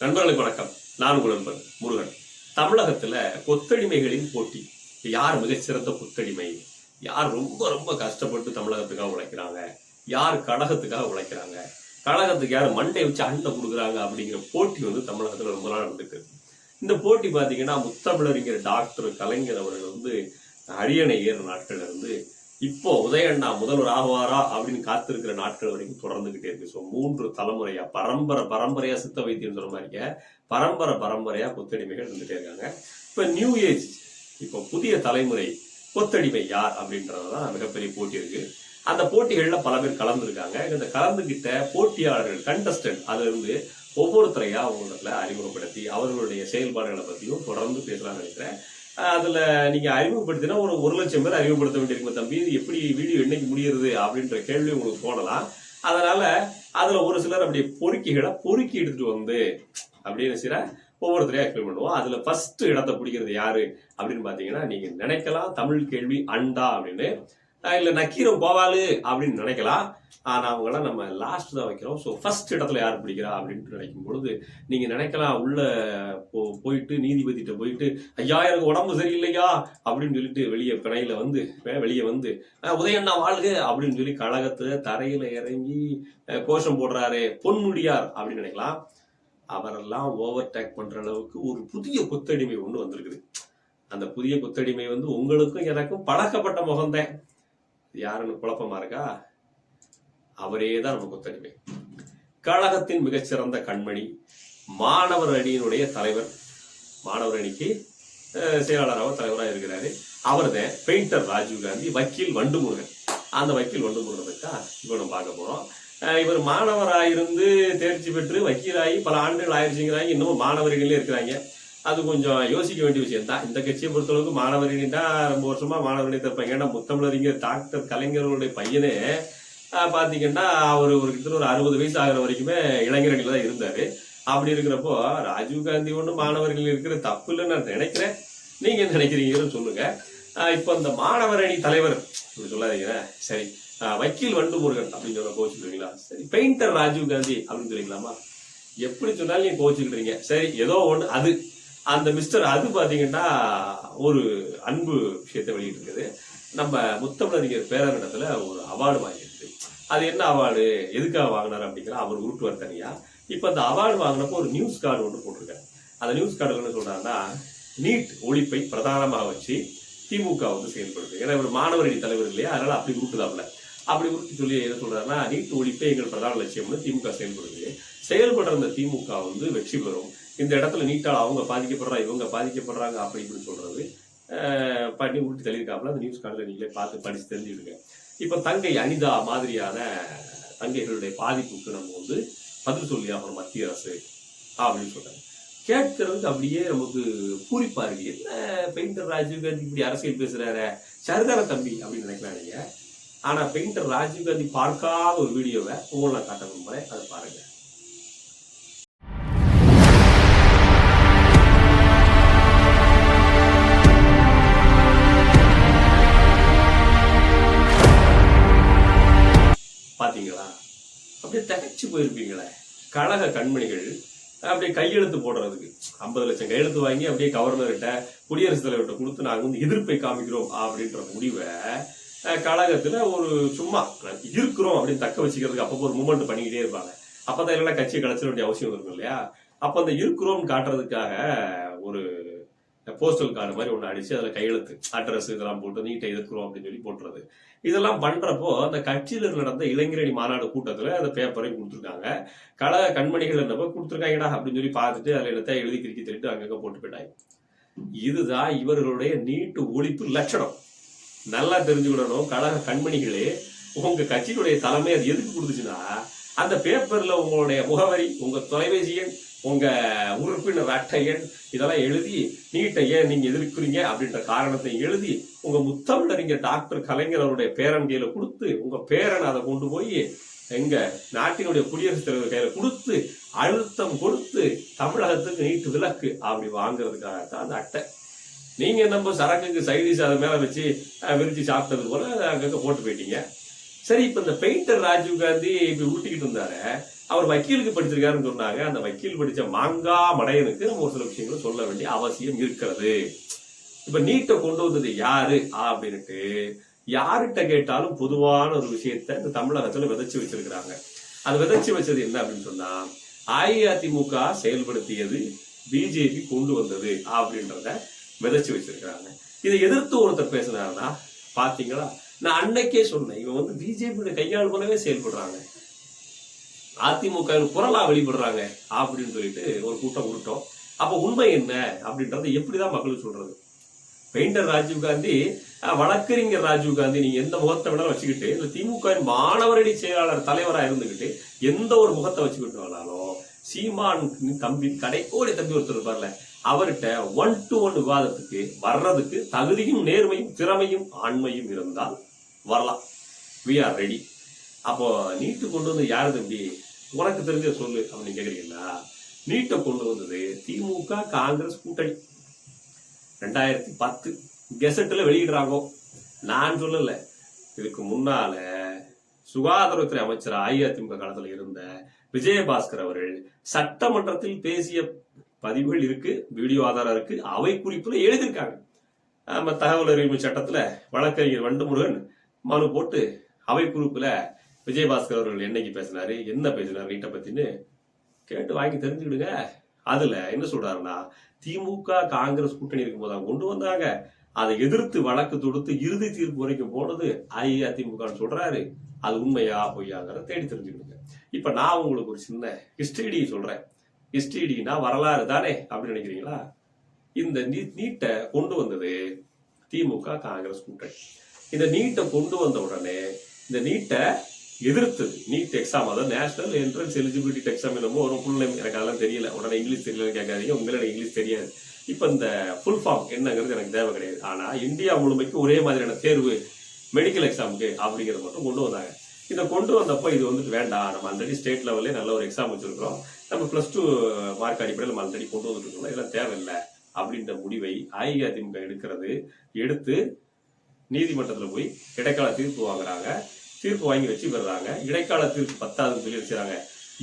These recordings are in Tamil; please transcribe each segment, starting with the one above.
நண்பர்களுக்கு வணக்கம். நான் உங்கள் நண்பன் முருகன். தமிழகத்துல கொத்தடிமைகளின் போட்டி. யார் மிகச்சிறந்த கொத்தடிமை? யார் ரொம்ப ரொம்ப கஷ்டப்பட்டு தமிழகத்துக்காக உழைக்கிறாங்க? யார் கழகத்துக்காக உழைக்கிறாங்க? கழகத்துக்கு யார் மண்டை வச்சு அண்டை கொடுக்குறாங்க அப்படிங்கிற போட்டி வந்து தமிழகத்துல ரொம்ப நாள் நடந்துட்டு இந்த போட்டி பாத்தீங்கன்னா முத்தமிழறிஞர் டாக்டர் கலைஞர் அவர்கள் வந்து அரியணை ஏற நாட்கள்ல இருந்து இப்போ உதயண்ணா முதல்வர் ஆகுவாரா அப்படின்னு காத்திருக்கிற நாட்கள் வரைக்கும் தொடர்ந்துகிட்டே இருக்கு. ஸோ மூன்று தலைமுறையா பரம்பரை பரம்பரையா சித்த வைத்தியம் சொல்ற மாதிரிங்க பரம்பரை பரம்பரையா கொத்தடிமைகள் இருந்துட்டே இருக்காங்க. இப்ப நியூ ஏஜ் இப்போ புதிய தலைமுறை கொத்தடிமை யார் அப்படின்றதுதான் மிகப்பெரிய போட்டி இருக்கு. அந்த போட்டிகளில் பல பேர் கலந்துருக்காங்க. இந்த கலந்துகிட்ட போட்டியாளர்கள் கண்டஸ்டன்ட் அதிலிருந்து ஒவ்வொருத்தரையா அவங்களிடத்துல அறிமுகப்படுத்தி அவர்களுடைய செயல்பாடுகளை பற்றியும் தொடர்ந்து பேசலாம்னு நினைக்கிறேன். அதுல நீங்க அறிமுகப்படுத்தினா ஒரு ஒரு லட்சம் பேர் அறிமுகப்படுத்த வேண்டியிருக்கும் தம்பி. இது எப்படி வீடியோ என்னைக்கு முடியறது அப்படின்ற கேள்வி உங்களுக்கு போடலாம் அதனால அதுல ஒரு சிலர் அப்படி பொறுக்கிகளை பொறுக்கி எடுத்துட்டு வந்து அப்படின்னு சில ஒவ்வொருத்தரையும் எக்ஸ்பிளைன் பண்ணுவோம். அதுல ஃபஸ்ட்டு இடத்தை பிடிக்கிறது யாரு அப்படின்னு பார்த்தீங்கன்னா நீங்க நினைக்கலாம் தமிழ் கேள்வி அண்டா அப்படின்னு. இல்லை நக்கீரம் போவாளு அப்படின்னு நினைக்கலாம். ஆனால் அவங்களாம் நம்ம லாஸ்ட் தான் வைக்கிறோம். ஸோ ஃபர்ஸ்ட் இடத்துல யார் பிடிக்கிறா அப்படின்ட்டு நினைக்கும் பொழுது நீங்கள் நினைக்கலாம் உள்ளே போ- போயிட்டு நீதிபதிகிட்ட போயிட்டு ஐயா எனக்கு உடம்பு சரியில்லையா? அப்படின்னு சொல்லிட்டு வெளியே பிணையில் வந்து வெளியே வந்து உதயண்ணா வாழ்க அப்படின்னு சொல்லி கழகத்தில் தரையில் இறங்கி கோஷம் போடுறாரு. பொன்முடியார் அப்படின்னு நினைக்கலாம். அவரெல்லாம் ஓவர் டேக் பண்ணுற அளவுக்கு ஒரு புதிய கொத்தடிமை ஒன்று வந்திருக்குது. அந்த புதிய கொத்தடிமை வந்து உங்களுக்கும் எனக்கும் பழக்கப்பட்ட முகம்தான். யாருன்னு குழப்பமா இருக்கா? அவரே தான் நம்ம கொத்தடிமை கழகத்தின் மிகச்சிறந்த கண்மணி மாணவர் அணியினுடைய தலைவர். மாணவர் அணிக்கு செயலாளராக தலைவராக இருக்கிறாரு. அவர் தான் பெயிண்டர் ராஜீவ் காந்தி வக்கீல் வண்டுமுருகன். அந்த வக்கீல் வண்டுமுருகன் தான் இப்போ நம்ம பார்க்க போறோம். இவர் மாணவராயிருந்து தேர்ச்சி பெற்று வக்கீலாகி பல ஆண்டுகள் ஆயிடுச்சுங்கிறாங்க. இன்னமும் மாணவர்களே இருக்கிறாங்க. அது கொஞ்சம் யோசிக்க வேண்டிய விஷயம். தான் இந்த கட்சியை பொறுத்தளவுக்கு மாணவரணி தான் ரொம்ப வருஷமா மாணவரணி இருப்பாங்க ஏன்னா முத்தமிழறிஞர் டாக்டர் கலைஞர்களுடைய பையனே பார்த்தீங்கன்னா பாத்தீங்கன்னா அவர் ஒரு கிட்ட ஒரு அறுபது வயசு ஆகிற வரைக்குமே இளைஞர்களில் தான் இருந்தாரு. அப்படி இருக்கிறப்போ ராஜீவ் காந்தி ஒன்று மாணவர்கள் இருக்கிற தப்பு இல்லைன்னு நான் நினைக்கிறேன். நீங்க என்ன நினைக்கிறீங்கன்னு சொல்லுங்க. இப்போ இந்த மாணவரணி தலைவர் இப்படி சொல்லாதீங்க. சரி வக்கீல் வண்டு முருகன் அப்படின்னு சொல்ல கோச்சுக்கிறீங்களா சரி பெயிண்டர் ராஜீவ் காந்தி அப்படின்னு சொல்லிக்கலாமா எப்படி சொன்னாலும் நீங்க கோச்சுக்கிட்டீங்க சரி ஏதோ ஒன்று அது. அந்த மிஸ்டர் அது பார்த்தீங்கன்னா ஒரு அன்பு விஷயத்தை வெளியிட்டிருக்குது. நம்ம முத்தமிழறிஞர் பேரரிடத்துல ஒரு அவார்டு வாங்கியிருக்கு. அது என்ன அவார்டு? எதுக்காக வாங்கினார் அப்படிங்கிற அவர் உருட்டுவார் தனியா. இப்போ அந்த அவார்டு வாங்கினப்போ ஒரு நியூஸ் கார்டு ஒன்று போட்டிருக்காரு. அந்த நியூஸ் கார்டு என்ன சொல்கிறாருன்னா நீட் ஒழிப்பை பிரதானமாக வச்சு திமுக வந்து செயல்படுது. ஏன்னா இவர் மாணவரணி தலைவர் இல்லையா? அதனால் அப்படி உருட்டுதாப்ல அப்படி உருட்டு சொல்லி என்ன சொல்கிறாருன்னா நீட் ஒழிப்பே எங்கள் பிரதான லட்சியம்னு திமுக செயல்படுது. செயல்படுற அந்த திமுக வந்து வெற்றி பெறும். இந்த இடத்துல நீட்டால் அவங்க பாதிக்கப்படுறா இவங்க பாதிக்கப்படுறாங்க அப்படி இப்படின்னு சொல்றது பண்ணி உருட்டி தள்ளியிருக்காப்புல. அந்த நியூஸ் கார்டில் நீங்களே பார்த்து படித்து தெரிஞ்சுடுங்க இப்போ தங்கை அனிதா மாதிரியான தங்கைகளுடைய பாதிப்புக்கு நம்ம வந்து பதில் சொல்லி ஆகணும் மத்திய அரசு அப்படின்னு சொல்றாங்க. கேட்கறதுக்கு அப்படியே நமக்கு பூரிப்பா இருக்கு. என்ன பெயிண்டர் ராஜீவ் காந்தி இப்படி அரசியல் பேசுறாரு? சரிதான தம்பி அப்படின்னு நினைக்கலாம் நீங்க ஆனா பெயிண்டர் ராஜீவ் காந்தி பார்க்காத ஒரு வீடியோவை உங்களை நான் காட்ட விரும்புறேன். அதை பாருங்க. பார்த்தீங்களா? அப்படியே தகைச்சு போயிருப்பீங்களே. கழக கண்மணிகள் அப்படியே கையெழுத்து போடுறதுக்கு. ஐம்பது லட்சம் கையெழுத்து வாங்கி அப்படியே கவர்னர்கிட்ட குடியரசுத் தலைவர்கிட்ட கொடுத்து நாங்க வந்து எதிர்ப்பை காமிக்கிறோம் அப்படின்ற முடிவை கழகத்தில் கழகத்துல ஒரு சும்மா இருக்கிறோம் அப்படின்னு தக்க வச்சுக்கிறதுக்கு அப்பப்போ ஒரு மூமெண்ட் பண்ணிக்கிட்டே இருப்பாங்க. அப்பதான் இல்லைன்னா கட்சியை கலைச்சிட வேண்டிய அவசியம் இருக்கும் இல்லையா? அப்ப அந்த இருக்கிறோம்னு காட்டுறதுக்காக ஒரு போஸ்டல் கார்டு மாதிரி ஒன்று அடிச்சு அதில் கையெழுத்து அட்ரஸ் இதெல்லாம் போட்டு நீட்டை எதிர்க்கிறோம் அப்படின்னு சொல்லி போட்டுறது. இதெல்லாம் பண்றப்போ அந்த கட்சியில நடந்த இளைஞரணி மாநாடு கூட்டத்துல அந்த பேப்பரையும் கொடுத்துருக்காங்க. கழக கண்மணிகள் என்னப்போ கொடுத்துருக்காங்கடா அப்படின்னு சொல்லி பார்த்துட்டு அதில் என்னத்தை எழுதி கிரிக்கி தள்ளிட்டு அங்கங்கே போட்டு போயிட்டாங்க. இதுதான் இவர்களுடைய நீட்டு ஒழிப்பு லட்சணம். நல்லா தெரிஞ்சுக்கிடணும் கழக கண்மணிகளே உங்க கட்சியினுடைய தலைமை அது எதுக்கு கொடுத்துச்சுன்னா அந்த பேப்பர்ல உங்களுடைய முகவரி உங்க தொலைபேசி எண் உங்கள் உறுப்பினர் அட்டை எண்? இதெல்லாம் எழுதி நீட்டை ஏன் நீங்கள் எதிர்க்கிறீங்க அப்படின்ற காரணத்தை எழுதி உங்கள் முத்தமிழறிஞர் டாக்டர் கலைஞர் அவருடைய பேரன் கையில் கொடுத்து உங்கள் பேரன் அதை கொண்டு போய் எங்கள் நாட்டினுடைய குடியரசுத் தலைவர் கையில் கொடுத்து அழுத்தம் கொடுத்து தமிழகத்துக்கு நீட்டு விலக்கு அப்படி வாங்குறதுக்காகத்தான் அந்த அட்டை. நீங்கள் நம்ம சரக்குக்கு சைடிஷ் அதை மேலே வச்சு விரித்து சாப்பிட்டது போல அங்கங்கே போட்டு போயிட்டீங்க. சரி இப்போ இந்த பெயிண்டர் ராஜீவ் காந்தி இப்படி ஊட்டிக்கிட்டு இருந்தாரு அவர் வக்கீலுக்கு படிச்சிருக்காருன்னு சொன்னாங்க. அந்த வக்கீல் படிச்ச மாங்கா மடையனுக்கு நம்ம ஒரு சில விஷயங்களை சொல்ல வேண்டிய அவசியம் இருக்கிறது. இப்ப நீட்டை கொண்டு வந்தது யாரு? அப்படின்ட்டு யார்கிட்ட கேட்டாலும் பொதுவான ஒரு விஷயத்த இந்த தமிழகத்துல விதைச்சு வச்சிருக்கிறாங்க. அது விதைச்சு வச்சது என்ன அப்படின்னு சொன்னா அஇஅதிமுக செயல்படுத்தியது பிஜேபி கொண்டு வந்தது அப்படின்றத விதைச்சு வச்சிருக்கிறாங்க. இதை எதிர்த்து ஒருத்தர் பேசினாருன்னா பாத்தீங்களா? நான் அன்னைக்கே சொன்னேன் இவன் வந்து பிஜேபியோட கையாள் போலவே செயல்படுறாங்க. அதிமுக குரலா வெளிப்படுறாங்க அப்படின்னு சொல்லிட்டு ஒரு கூட்டம் விட்டோம் அப்ப உண்மை என்ன அப்படின்றத எப்படிதான் மக்களுக்கு சொல்றது? பெயிண்டர் ராஜீவ் காந்தி வழக்கறிஞர் ராஜீவ் காந்தி நீங்க எந்த முகத்தை வேணாலும் வச்சுக்கிட்டு இந்த திமுக மாணவரடி செயலாளர் தலைவரா இருந்துகிட்டு எந்த ஒரு முகத்தை வச்சுக்கிட்டு வேணாலும் சீமான் தம்பி கடைக்கோடி தம்பி ஒருத்தர் இருப்பார்ல அவர்கிட்ட ஒன் டு ஒன் விவாதத்துக்கு வர்றதுக்கு தகுதியும் நேர்மையும் திறமையும் ஆண்மையும் இருந்தால் வரலாம். வி ஆர் ரெடி அப்போ நீட்டு கொண்டு வந்து யாரு தம்பி உனக்கு தெரிஞ்ச சொல்லு அப்படின்னு கேட்குறீங்களா நீட்டை கொண்டு வந்தது திமுக காங்கிரஸ் கூட்டணி. ரெண்டாயிரத்தி பத்து கெசட்டில் வெளியிடுறாங்க. நான் சொல்லலை. இதுக்கு முன்னால சுகாதாரத்துறை அமைச்சர் அஇஅதிமுக காலத்தில் இருந்த விஜயபாஸ்கர் அவர்கள் சட்டமன்றத்தில் பேசிய பதிவுகள் இருக்கு வீடியோ ஆதாரம் இருக்கு அவை குறிப்பில் எழுதியிருக்காங்க. நம்ம தகவல் அறிவு சட்டத்தில் வழக்கறிஞர் வண்டுமுருகன் மனு போட்டு அவை குறிப்பில் விஜயபாஸ்கர் அவர்கள் என்னைக்கு பேசினாரு என்ன பேசினார் நீட்டை பத்தின்னு கேட்டு வாங்கி தெரிஞ்சுக்கிடுங்க. அதுல என்ன சொல்றாருன்னா திமுக காங்கிரஸ் கூட்டணி இருக்கும்போது அவங்க கொண்டு வந்தாங்க. அதை எதிர்த்து வழக்கு தொடுத்து இறுதி தீர்ப்பு வரைக்கும் போனது அஇஅதிமுகன்னு சொல்றாரு. அது உண்மையா பொய்யாங்கிறத தேடி தெரிஞ்சுக்கிடுங்க. இப்ப நான் உங்களுக்கு ஒரு சின்ன ஹிஸ்டரிடி சொல்றேன். ஹிஸ்டரிடினா வரலாறு தானே அப்படின்னு நினைக்கிறீங்களா? இந்த நீ- நீட்டை கொண்டு வந்தது திமுக காங்கிரஸ் கூட்டணி. இந்த நீட்டை கொண்டு வந்த உடனே இந்த நீட்டை எதிர்த்து நீட் எக்ஸாம் அதாவது நேஷனல் என்ட்ரன்ஸ் எலிஜிபிலிட்டி எக்ஸாம் என்னமோ ஒரு ஃபுல் நேம் எனக்கு அதெல்லாம் தெரியல. உடனே இங்கிலீஷ் தெரியலன்னு கேட்காதீங்க. உங்களோட இங்கிலீஷ் தெரியாது. இப்போ இந்த ஃபுல் ஃபார்ம் என்னங்கிறது எனக்கு தேவை கிடையாது. ஆனால் இந்தியா முழுமைக்கு ஒரே மாதிரியான தேர்வு மெடிக்கல் எக்ஸாமுக்கு அப்படிங்கிறத மட்டும் கொண்டு வந்தாங்க. இதை கொண்டு வந்தப்போ இது வந்துட்டு வேண்டாம். நம்ம ஆல்ரெடி ஸ்டேட் லெவல்லே நல்ல ஒரு எக்ஸாம் வச்சிருக்கிறோம். நம்ம ப்ளஸ் டூ மார்க் அடிப்படையில் நம்ம ஆல்ரெடி கொண்டு வந்துட்டு இருக்கோம். இதெல்லாம் தேவையில்லை அப்படின்ற முடிவை அஇஅதிமுக எடுக்கிறது. எடுத்து நீதிமன்றத்தில் போய் இடைக்கால தீர்ப்பு வாங்குறாங்க. தீர்ப்பு வாங்கி வச்சு பெறாங்க இடைக்கால தீர்ப்பு பத்தாதுன்னு சொல்லி வச்சுறாங்க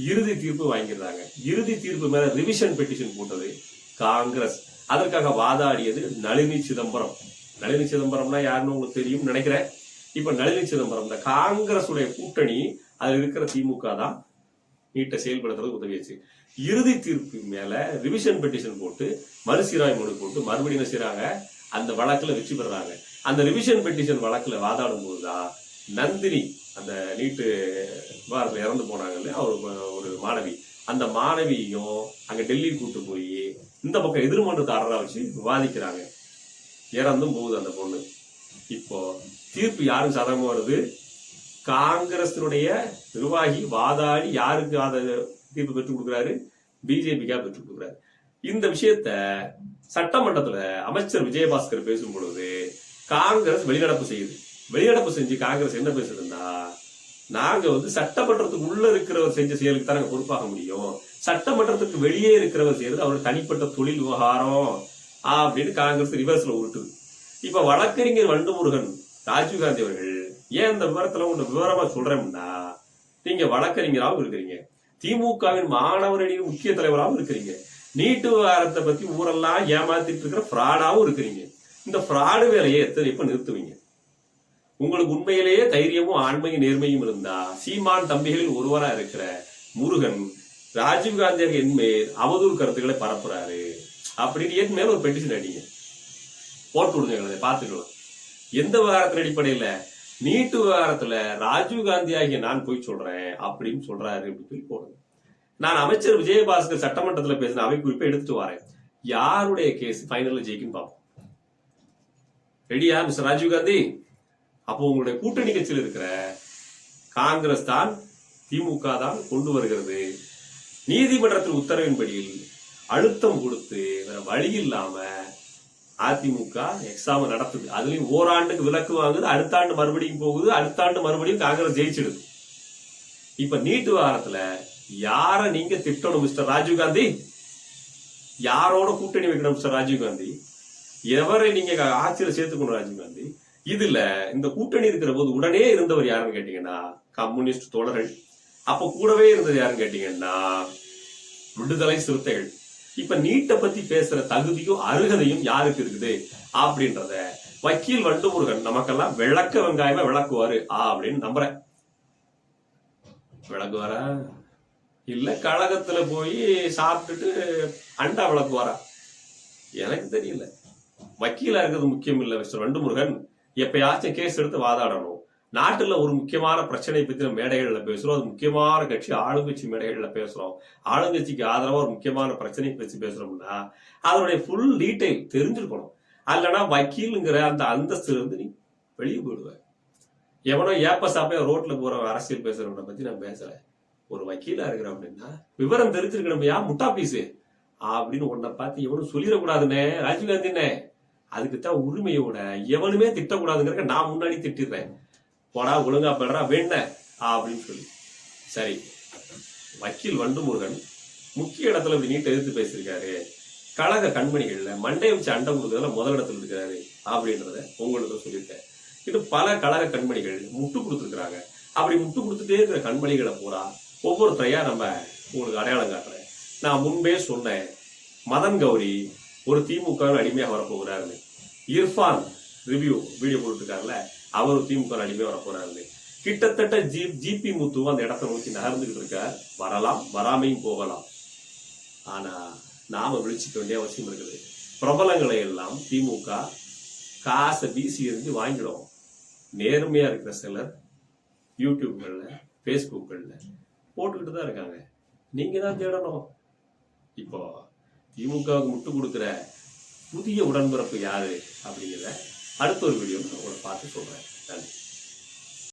இறுதி தீர்ப்பு வாங்கிடுறாங்க. இறுதி தீர்ப்பு மேல ரிவிஷன் பெட்டிஷன் போட்டது காங்கிரஸ். அதற்காக வாதாடியது நளினி சிதம்பரம். நளினி சிதம்பரம்னா யாருன்னு உங்களுக்கு தெரியும் நினைக்கிறேன். இப்ப நளினி சிதம்பரம் இந்த காங்கிரஸ் உடைய கூட்டணி அதுல இருக்கிற திமுக தான் நீட்டை செயல்படுத்துறதுக்கு உதவியாச்சு இறுதி தீர்ப்பு மேல ரிவிஷன் பெட்டிஷன் போட்டு மறுசீராய் மனு போட்டு மறுபடியும் செய்யறாங்க செய்றாங்க? அந்த வழக்குல வெற்றி பெறாங்க. அந்த ரிவிஷன் பெட்டிஷன் வழக்குல வாதாடும் போதுதான் நந்தினி அந்த நீட்டு வாரத்தில் இறந்து போனாங்க இல்லையா ஒரு ஒரு மாணவி. அந்த மாணவியையும் அங்க டெல்லி கூட்டு போய் இந்த பக்கம் எதிர்மன்றத்தாரரா வச்சு விவாதிக்கிறாங்க. இறந்தும் போகுது அந்த பொண்ணு. இப்போ தீர்ப்பு யாருக்கு சாதகமா வருது? காங்கிரஸினுடைய நிர்வாகி வாதாடி யாருக்கு அத தீர்ப்பு பெற்றுக் கொடுக்குறாரு? பிஜேபிக்கா பெற்றுக் கொடுக்குறாரு. இந்த விஷயத்த சட்டமன்றத்துல அமைச்சர் விஜயபாஸ்கர் பேசும் பொழுது காங்கிரஸ் வெளிநடப்பு செய்யுது. வெளிநடப்பு செஞ்சு காங்கிரஸ் என்ன பேசுதுன்னா நாங்க வந்து சட்டமன்றத்துக்கு உள்ள இருக்கிறவர் செஞ்ச செயலுக்கு தான் நாங்க பொறுப்பாக முடியும். சட்டமன்றத்துக்கு வெளியே இருக்கிறவர் செய்யறது அவரோட தனிப்பட்ட தொழில் விவகாரம் அப்படின்னு காங்கிரஸ் ரிவர்ஸ்ல உருட்டுது. இப்ப வழக்கறிஞர் வண்டுமுருகன் ராஜீவ்காந்தி அவர்கள் ஏன் இந்த விவரத்துல உங்க விவரமா சொல்றேன்னா நீங்க வழக்கறிஞராகவும் இருக்கிறீங்க. திமுகவின் மாணவரணியின் முக்கிய தலைவராகவும் இருக்கிறீங்க. நீட்டு விவகாரத்தை பத்தி ஊரெல்லாம் ஏமாத்திட்டு இருக்கிற ஃப்ராடாவும் இருக்கிறீங்க. இந்த ஃப்ராடு வேலையை எத்தனை இப்ப நிறுத்துவீங்க? உங்களுக்கு உண்மையிலேயே தைரியமும் ஆண்மையும் நேர்மையும் இருந்தா சீமான் தம்பிகளில் ஒருவரா இருக்கிற முருகன் ராஜீவ்காந்தி என் மேல் அவதூறு கருத்துக்களை பரப்புறாரு அப்படின்னு என் மேல ஒரு பெட்டிஷன் அடிங்க. போட்டு விடுங்க எங்களை பார்த்துக்கலாம் எந்த விவகாரத்தின் அடிப்படையில? நீட்டு விவகாரத்துல ராஜீவ் காந்தி ஆகிய நான் போய் சொல்றேன் அப்படின்னு சொல்றாரு அப்படின்னு சொல்லி போடுங்க. நான் அமைச்சர் விஜயபாஸ்கர் சட்டமன்றத்துல பேசின அவை குறிப்பை எடுத்துட்டு வரேன். யாருடைய கேஸ் ஃபைனல்ல ஜெயிக்குன்னு பார்ப்போம். ரெடியா மிஸ்டர் ராஜீவ் காந்தி? அப்போ உங்களுடைய கூட்டணி கட்சியில் இருக்கிற காங்கிரஸ் தான் திமுக தான் கொண்டு வருகிறது. நீதிமன்றத்தின் உத்தரவின்படி அழுத்தம் கொடுத்து வேற வழி இல்லாம அதிமுக எக்ஸாம் நடத்துது. அதுலயும் ஓராண்டுக்கு விலக்கு வாங்குது அடுத்த ஆண்டு மறுபடியும் போகுது அடுத்த ஆண்டு மறுபடியும் காங்கிரஸ் ஜெயிச்சிடுது. இப்ப நீட்டு வாரத்துல யார நீங்க திட்டணும் மிஸ்டர் ராஜீவ் காந்தி? யாரோட கூட்டணி வைக்கணும் மிஸ்டர் ராஜீவ் காந்தி? எவரை நீங்க ஆட்சியில சேர்த்துக்கணும் ராஜீவ் காந்தி? இதுல இந்த கூட்டணி இருக்கிற போது உடனே இருந்தவர் யாருன்னு கேட்டீங்கன்னா கம்யூனிஸ்ட் தோழர்கள். அப்ப கூடவே இருந்தது யாருன்னு கேட்டீங்கன்னா விடுதலை சிறுத்தைகள். இப்ப நீட்டை பத்தி பேசுற தகுதியும் அருகதையும் யாருக்கு இருக்குது? அப்படின்றத வக்கீல் வண்டுமுருகன் நமக்கெல்லாம் விளக்க வெங்காயமா விளக்குவாரு. ஆ அப்படின்னு நம்புறேன். விளக்குவாரா? இல்ல கழகத்துல போய் சாப்பிட்டுட்டு அண்டா விளக்குவாரா? எனக்கு தெரியல. வக்கீலா இருக்கிறது முக்கியம் இல்ல மிஸ்டர் வண்டுமுருகன். எப்பயாச்சும் கேஸ் எடுத்து வாதாடணும். நாட்டுல ஒரு முக்கியமான பிரச்சனை பத்தி நம்ம மேடைகள்ல பேசுறோம். அது முக்கியமான கட்சி ஆளுங்கட்சி மேடைகள்ல பேசுறோம். ஆளுங்கட்சிக்கு ஆதரவா ஒரு முக்கியமான பிரச்சனை பத்தி பேசுறோம்னா அதனுடைய ஃபுல் டீட்டெயில் தெரிஞ்சிருக்கணும். அல்லனா வக்கீலுங்கிற அந்த அந்தஸ்துல இருந்து நீ வெளியே போயிடுவேன் எவனோ ஏப்ப சாப்பையா ரோட்ல போற அரசியல் பேசுறவனை பத்தி நான் பேசல. ஒரு வக்கீலா இருக்கிற அப்படின்னா விவரம் தெரிஞ்சிருக்கணும் ஏன் முட்டா பீஸு அப்படின்னு உன்னை பார்த்து எவனும் சொல்லிடக்கூடாதுன்னே ராஜீவ்காந்தினே அதுக்கு தான் உரிமையோட எவனுமே திட்டக்கூடாதுங்கிறக்க நான் முன்னாடி திட்டிடுறேன். போடா ஒழுங்கா படுறா வேண்ட அப்படின்னு சொல்லி. சரி. வக்கீல் வண்டுமுருகன் முக்கிய இடத்துல இப்படி நீட்டை எதிர்த்து பேசியிருக்காரு. கழக கண்மணிகளில் மண்டை வச்சு அண்டை கொடுக்கறதுல முதல் இடத்துல இருக்கிறாரு அப்படின்றத உங்களுக்கு சொல்லியிருக்கேன். இது பல கழக கண்மணிகள் முட்டு கொடுத்துருக்குறாங்க. அப்படி முட்டு கொடுத்துட்டே இருக்கிற கண்மணிகளை பூரா ஒவ்வொருத்தரையா நம்ம உங்களுக்கு அடையாளம் காட்டுறேன். நான் முன்பே சொன்னேன் மதன் கௌரி ஒரு திமுக அடிமையாக வரப்போகிறாரு இர்ஃபான் ரிவ்யூ வீடியோ போட்டுருக்காருல அவர் திமுக அடிமையாக வரப்போகிறாரு கிட்டத்தட்ட ஜி ஜிபி முத்துவும் அந்த இடத்த நோக்கி நகர்ந்துகிட்டு இருக்கார். வரலாம் வராமையும் போகலாம். ஆனா நாம விழிச்சுக்க வேண்டிய அவசியம் இருக்குது. பிரபலங்களை எல்லாம் திமுக காசை வீசி எறிஞ்சு வாங்கிடும். நேர்மையா இருக்கிற சிலர் யூடியூப்கள்ல ஃபேஸ்புக்களில் போட்டுக்கிட்டு தான் இருக்காங்க. நீங்க தான் தேடணும். இப்போ திமுகவுக்கு முட்டு கொடுக்குற புதிய உடன்பிறப்பு யாரு அப்படிங்கிறத அடுத்த ஒரு வீடியோ உங்களை பார்த்து சொல்கிறேன் நன்றி.